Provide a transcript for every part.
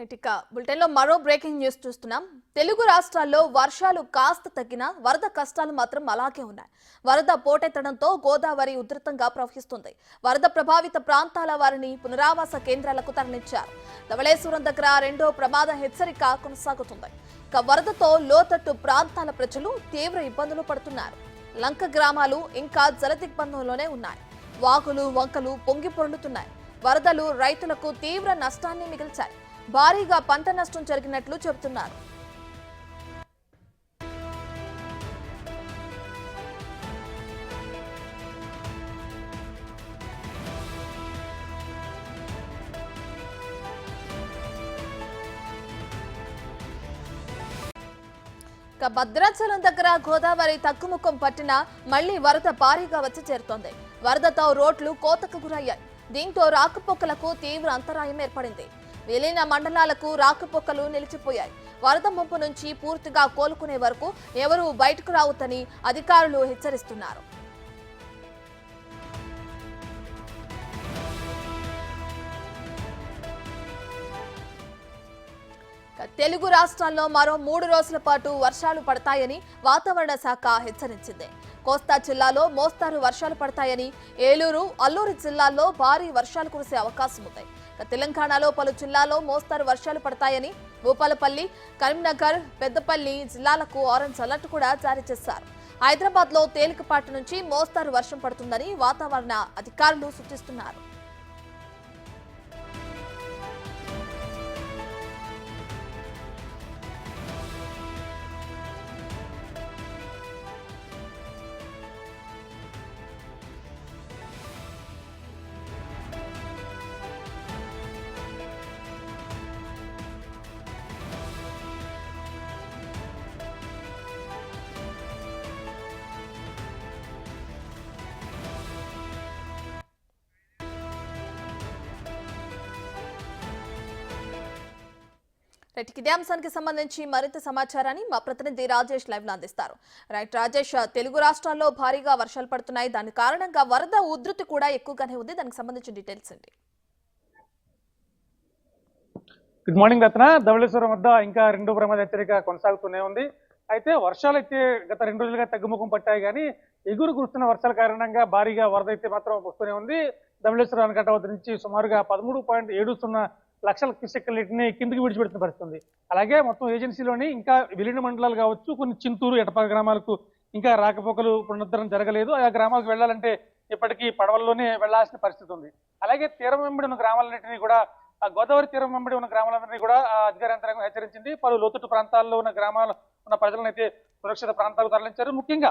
ఇక బులెటిన్లో మరో బ్రేకింగ్ న్యూస్ చూస్తున్నాం. తెలుగు రాష్ట్రాల్లో వర్షాలు కాస్త తగ్గినా వరద కష్టాలు మాత్రం అలాగే ఉన్నాయి. వరద పోటెత్తడంతో గోదావరి ఉధృతంగా ప్రవహిస్తుంది. వరద ప్రభావిత ప్రాంతాల వారిని పునరావాస కేంద్రాలకు తరలించారు. ధవళేశ్వరం దగ్గర రెండో ప్రమాద హెచ్చరిక కొనసాగుతుంది. ఇక వరదతో లోతట్టు ప్రాంతాల ప్రజలు తీవ్ర ఇబ్బందులు పడుతున్నారు. లంక గ్రామాలు ఇంకా జలదిగ్బంధంలోనే ఉన్నాయి. వాగులు వంకలు పొంగి పొరులుతున్నాయి. వరదలు రైతులకు తీవ్ర నష్టాన్ని మిగిల్చాయి. భారీగా పంట నష్టం జరిగినట్లు చెబుతున్నారు. ఇక భద్రాచలం దగ్గర గోదావరి తగ్గుముఖం పట్టిన మళ్ళీ వరద భారీగా వచ్చి చేరుతోంది. వరదతో రోడ్లు కోతకు గురయ్యాయి. దీంతో రాకపోకలకు తీవ్ర అంతరాయం ఏర్పడింది. విలీన మండలాలకు రాకపోకలు నిలిచిపోయాయి. వరద ముంపు నుంచి పూర్తిగా కోలుకునే వరకు ఎవరూ బయటకు రావద్దని అధికారులు హెచ్చరిస్తున్నారు. తెలుగు రాష్ట్రాల్లో మరో మూడు రోజుల పాటు వర్షాలు పడతాయని వాతావరణ శాఖ హెచ్చరించింది. కోస్తా జిల్లాలో మోస్తారు వర్షాలు పడతాయని ఏలూరు అల్లూరు జిల్లాల్లో భారీ వర్షాలు కురిసే అవకాశం ఉంది తెలంగాణలో పలు జిల్లాల్లో మోస్తారు వర్షాలు పడతాయని భూపాలపల్లి కరీంనగర్ పెద్దపల్లి జిల్లాలకు ఆరెంజ్ అలర్ట్ కూడా జారీ చేశారు. హైదరాబాద్లో తేలికపాటి నుంచి మోస్తారు వర్షం పడుతుందని వాతావరణ అధికారులు సూచిస్తున్నారు. రైట్ ఇదే అంశానికి సంబంధించి మరింత సమాచారాన్ని మా ప్రతినిధి రాజేష్ లైవ్లో అందిస్తారు. రైట్ రాజేష్ తెలుగు రాష్ట్రాల్లో భారీగా వర్షాలు పడుతున్నాయి. దాని కారణంగా వరద ఉధృతి కూడా ఎక్కువగానే ఉంది. దానికి సంబంధించిన డీటెయిల్స్ అండి. గుడ్ మార్నింగ్ రత్న. ధవళేశ్వరం వద్ద ఇంకా రెండు ప్రమాద హెచ్చరిక కొనసాగుతూనే ఉంది. అయితే వర్షాలు అయితే గత రెండు రోజులుగా తగ్గుముఖం పట్టాయి కానీ ఎగురు కురుస్తున్న వర్షాల కారణంగా భారీగా వరద అయితే మాత్రం వస్తూనే ఉంది. ధవళేశ్వరం ఆనకట్ట వద్ద నుంచి సుమారుగా పదమూడు పాయింట్ ఏడు సున్నా లక్షల క్యూసెక్ నీటిని కిందికి విడిచిపెడుతున్న పరిస్థితుంది. అలాగే మొత్తం ఏజెన్సీలోని ఇంకా విలీన మండలాలు కావచ్చు కొన్ని చింతూరు ఎటపాక గ్రామాలకు ఇంకా రాకపోకలు పునరుద్ధరణ జరగలేదు. ఆ గ్రామాలకు వెళ్ళాలంటే ఇప్పటికీ పడవల్లోనే వెళ్ళాల్సిన పరిస్థితి ఉంది. అలాగే తీరం వెంబడి ఉన్న గ్రామాలన్నింటినీ కూడా గోదావరి తీరం వెంబడి ఉన్న గ్రామాలన్నీ కూడా అధికార యంత్రాంగం హెచ్చరించింది. పలు లోతట్టు ప్రాంతాల్లో ఉన్న గ్రామాలు ఉన్న ప్రజలనైతే సురక్షిత ప్రాంతాలకు తరలించారు. ముఖ్యంగా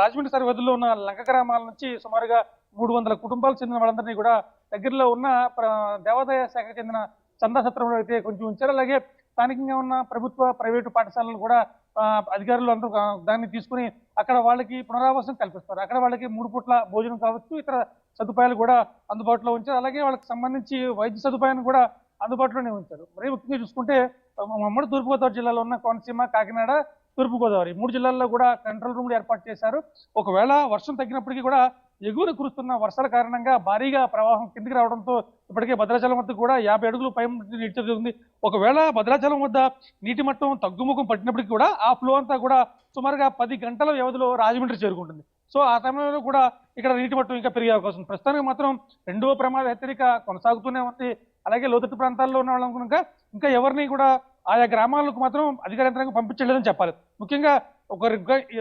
రాజమండ్రి సరిహద్దులో ఉన్న లంక గ్రామాల నుంచి సుమారుగా మూడు వందల కుటుంబాలు చెందిన వాళ్ళందరినీ కూడా దగ్గరలో ఉన్న ప్ర- దేవాదాయ శాఖకు చెందిన చందా సత్రంలో అయితే కొంచెం ఉంచారు. అలాగే స్థానికంగా ఉన్న ప్రభుత్వ ప్రైవేటు పాఠశాలలు కూడా అధికారులు అందరూ దాన్ని తీసుకుని అక్కడ వాళ్ళకి పునరావాసం కల్పిస్తారు. అక్కడ వాళ్ళకి మూడు పూట్ల భోజనం కావచ్చు ఇతర సదుపాయాలు కూడా అందుబాటులో ఉంచారు. అలాగే వాళ్ళకి సంబంధించి వైద్య సదుపాయాన్ని కూడా అందుబాటులోనే ఉంచారు. మరీ ముఖ్యంగా చూసుకుంటే ఉమ్మడి తూర్పుగోదావరి జిల్లాలో ఉన్న కోనసీమ కాకినాడ తూర్పుగోదావరి మూడు జిల్లాల్లో కూడా కంట్రోల్ రూమ్లు ఏర్పాటు చేశారు. ఒకవేళ వర్షం తగ్గినప్పటికీ కూడా ఎగువన కురుస్తున్న వర్షాల కారణంగా భారీగా ప్రవాహం కిందికి రావడంతో ఇప్పటికే భద్రాచలం వద్ద కూడా యాభై అడుగులు పై నీటి జరుగుతుంది ఒకవేళ భద్రాచలం వద్ద నీటి మట్టం తగ్గుముఖం పట్టినప్పటికీ కూడా ఆ ఫ్లో అంతా కూడా సుమారుగా పది గంటల వ్యవధిలో రాజమండ్రి చేరుకుంటుంది. సో ఆ సమయంలో కూడా ఇక్కడ నీటి మట్టం ఇంకా పెరిగే అవకాశం ఉంది. ప్రస్తుతానికి మాత్రం రెండవ ప్రమాద హెచ్చరిక కొనసాగుతూనే ఉంది. అలాగే లోతట్టు ప్రాంతాల్లో ఉన్న వాళ్ళు కనుక ఇంకా ఎవరిని కూడా ఆయా గ్రామాలకు మాత్రం అధికార యంత్రాంగం పంపించలేదని చెప్పాలి. ముఖ్యంగా ఒక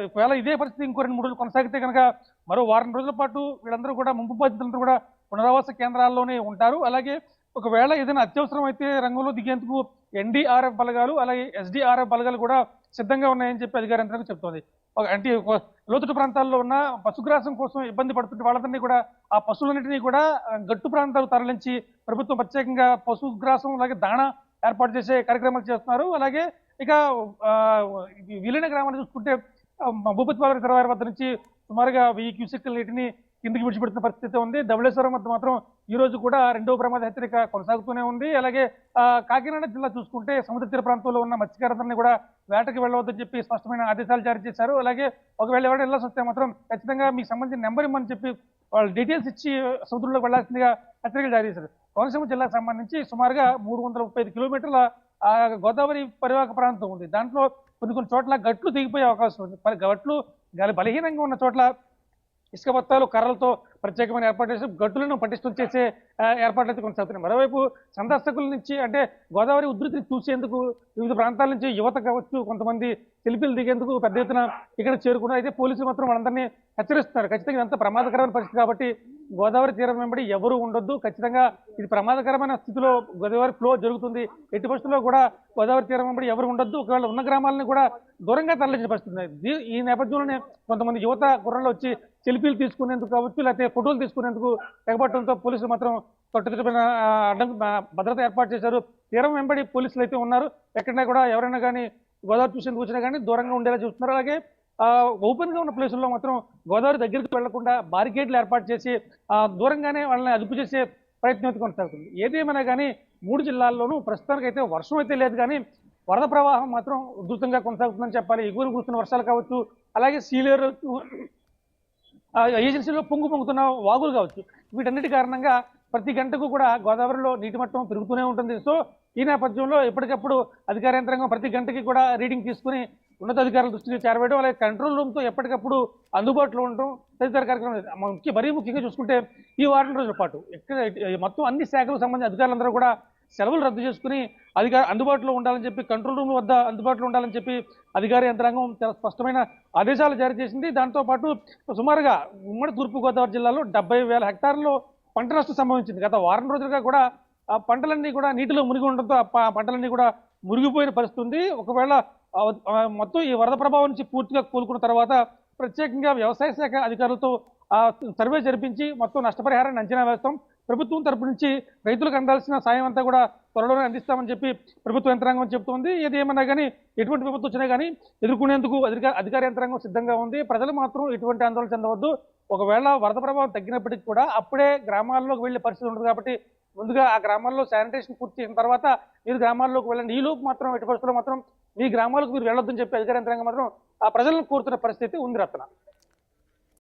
ఒకవేళ ఇదే పరిస్థితి ఇంకో రెండు మూడు రోజులు కొనసాగితే కనుక మరో వారం రోజుల పాటు వీళ్ళందరూ కూడా ముంపు బాధితులందరూ కూడా పునరావాస కేంద్రాల్లోనే ఉంటారు. అలాగే ఒకవేళ ఏదైనా అత్యవసరం అయితే రంగంలో దిగేందుకు ఎన్డీఆర్ఎఫ్ బలగాలు అలాగే ఎస్డీఆర్ఎఫ్ బలగాలు కూడా సిద్ధంగా ఉన్నాయని చెప్పి అధికార యంత్రాంగం చెప్తోంది. అంటే ఒక లోతట్టు ప్రాంతాల్లో ఉన్న పశుగ్రాసం కోసం ఇబ్బంది పడుతుంటే వాళ్ళందరినీ కూడా ఆ పశువులన్నింటినీ కూడా గట్టు ప్రాంతాలకు తరలించి ప్రభుత్వం ప్రత్యేకంగా పశుగ్రాసం అలాగే దాణా ఏర్పాటు చేసే కార్యక్రమాలు చేస్తున్నారు. అలాగే ఇక ఆ, విలీన గ్రామాలు చూసుకుంటే ఆ, భూపతిపాలెం రిజర్వాయర్ వద్ద నుంచి సుమారుగా వెయ్యి క్యూసెక్కుల నీటిని కిందికి విడిచిపెడుతున్న పరిస్థితి ఉంది. ధవళేశ్వరం వద్ద మాత్రం ఈ రోజు కూడా రెండో ప్రమాద హెచ్చరిక కొనసాగుతూనే ఉంది. అలాగే కాకినాడ జిల్లా చూసుకుంటే సముద్ర తీర ప్రాంతంలో ఉన్న మత్స్యకారులందరినీ కూడా వేటకి వెళ్ళవద్దని చెప్పి స్పష్టమైన ఆదేశాలు జారీ చేశారు. అలాగే ఒకవేళ ఎవరైనా వెళ్ళాల్సి వస్తే మాత్రం ఖచ్చితంగా మీకు సంబంధించిన నెంబర్ ఇమ్మని చెప్పి వాళ్ళు డీటెయిల్స్ ఇచ్చి సముద్రంలోకి వెళ్ళాల్సిందిగా హెచ్చరికలు జారీ చేశారు. కోనసీమ జిల్లాకు సంబంధించి సుమారుగా మూడు వందల ముప్పై ఐదు కిలోమీటర్ల గోదావరి పరివాహక ప్రాంతం ఉంది. దాంట్లో కొన్ని కొన్ని చోట్ల గట్లు దిగిపోయే అవకాశం ఉంది. గట్లు గాలి బలహీనంగా ఉన్న చోట్ల ఇసుక బత్తాలు కర్రలతో ప్రత్యేకమైన ఏర్పాటు చేసి గట్టులను పటిష్టం చేసే ఏర్పాట్లు అయితే కొనసాగుతున్నాయి. మరోవైపు సందర్శకుల నుంచి అంటే గోదావరి ఉధృతిని చూసేందుకు వివిధ ప్రాంతాల నుంచి యువత కావచ్చు కొంతమంది సెల్ఫీలు దిగేందుకు పెద్ద ఎత్తున ఇక్కడ చేరుకున్నారు. అయితే పోలీసులు మాత్రం వాళ్ళందరినీ హెచ్చరిస్తున్నారు. ఖచ్చితంగా ఇదంతా ప్రమాదకరమైన పరిస్థితి కాబట్టి గోదావరి తీరం వెంబడి ఎవరు ఉండొద్దు. ఖచ్చితంగా ఇది ప్రమాదకరమైన స్థితిలో గోదావరి ఫ్లో జరుగుతుంది. ఎట్టి పరిస్థితుల్లో కూడా గోదావరి తీరం వెంబడి ఎవరు ఉండొద్దు. ఒకవేళ ఉన్న గ్రామాలను కూడా దూరంగా తరలించిన పరిస్థితి ఈ నేపథ్యంలోనే కొంతమంది యువత గుర్రంలో వచ్చి సెల్ఫీలు తీసుకునేందుకు కావచ్చు లేకపోతే ఫోటోలు తీసుకునేందుకు తెగబట్టడంతో పోలీసులు మాత్రం కట్టుదిట్టమైన అడ్డం భద్రత ఏర్పాటు చేశారు. తీరం వెంబడి పోలీసులు అయితే ఉన్నారు. ఎక్కడైనా కూడా ఎవరైనా కానీ గోదావరి చూసేందుకు వచ్చినా కానీ దూరంగా ఉండేలా చూస్తున్నారు. అలాగే ఓపెన్గా ఓపెన్గా ఉన్న ప్లేసుల్లో మాత్రం గోదావరి దగ్గరికి వెళ్ళకుండా బారికేడ్లు ఏర్పాటు చేసి దూరంగానే వాళ్ళని అదుపు చేసే ప్రయత్నం అయితే కొనసాగుతుంది. ఏదేమైనా కానీ మూడు జిల్లాల్లోనూ ప్రస్తుతానికి అయితే వర్షం అయితే లేదు కానీ వరద ప్రవాహం మాత్రం ఉధృతంగా కొనసాగుతుందని చెప్పాలి. ఎగువన కురుస్తున్న వర్షాలు కావచ్చు అలాగే సీలేరు ఏజెన్సీలో పొంగు పొంగుతున్న వాగులు కావచ్చు. వీటన్నిటి కారణంగా ప్రతి గంటకు కూడా గోదావరిలో నీటి మట్టం పెరుగుతూనే ఉంటుంది. సో ఈ నేపథ్యంలో ఎప్పటికప్పుడు అధికార యంత్రాంగం ప్రతి గంటకి కూడా రీడింగ్ తీసుకుని ఉన్నతాధికారుల దృష్టికి చేరవేయడం అలాగే కంట్రోల్ రూమ్తో ఎప్పటికప్పుడు అందుబాటులో ఉండడం తదితర కార్యక్రమం ముఖ్య మరీ ముఖ్యంగా చూసుకుంటే ఈ వారం రోజుల పాటు ఎక్కడ మొత్తం అన్ని శాఖలకు సంబంధించిన అధికారులందరూ కూడా సెలవులు రద్దు చేసుకుని అధికార అందుబాటులో ఉండాలని చెప్పి కంట్రోల్ రూమ్ వద్ద అందుబాటులో ఉండాలని చెప్పి అధికార యంత్రాంగం చాలా స్పష్టమైన ఆదేశాలు జారీ చేసింది. దాంతో పాటు సుమారుగా ఉమ్మడి తూర్పుగోదావరి జిల్లాలో డెబ్బై వేల హెక్టార్లలో పంట నష్టం సంభవించింది. గత వారం రోజులుగా కూడా ఆ పంటలన్నీ కూడా నీటిలో మునిగి ఉండడంతో ఆ పంటలన్నీ కూడా మురిగిపోయిన పరిస్థితి ఉంది. ఒకవేళ మొత్తం ఈ వరద ప్రభావం నుంచి పూర్తిగా కోలుకున్న తర్వాత ప్రత్యేకంగా వ్యవసాయ శాఖ అధికారులతో సర్వే జరిపించి మొత్తం నష్టపరిహారాన్ని అంచనా వేస్తాం. ప్రభుత్వం తరపు నుంచి రైతులకు అందాల్సిన సాయం అంతా కూడా త్వరలోనే అందిస్తామని చెప్పి ప్రభుత్వ యంత్రాంగం చెబుతోంది ఏది ఏమన్నా కానీ ఎటువంటి విపత్తు వచ్చినా కానీ ఎదుర్కొనేందుకు అధికార అధికార యంత్రాంగం సిద్ధంగా ఉంది. ప్రజలు మాత్రం ఎటువంటి ఆందోళన చెందవద్దు. ఒకవేళ వరద ప్రభావం తగ్గినప్పటికీ కూడా అప్పుడే గ్రామాల్లోకి వెళ్ళే పరిస్థితి ఉండదు కాబట్టి ముందుగా ఆ గ్రామాల్లో శానిటేషన్ పూర్తి చేసిన తర్వాత మీరు గ్రామాల్లోకి వెళ్ళండి. ఈ లోపు మాత్రం ఎటు పరిస్థితుల్లో మాత్రం మీ గ్రామాలకు మీరు వెళ్ళొద్దని చెప్పి అధికార యంత్రాంగం మాత్రం ఆ ప్రజలను కోరుతున్న పరిస్థితి ఉంది రత్న.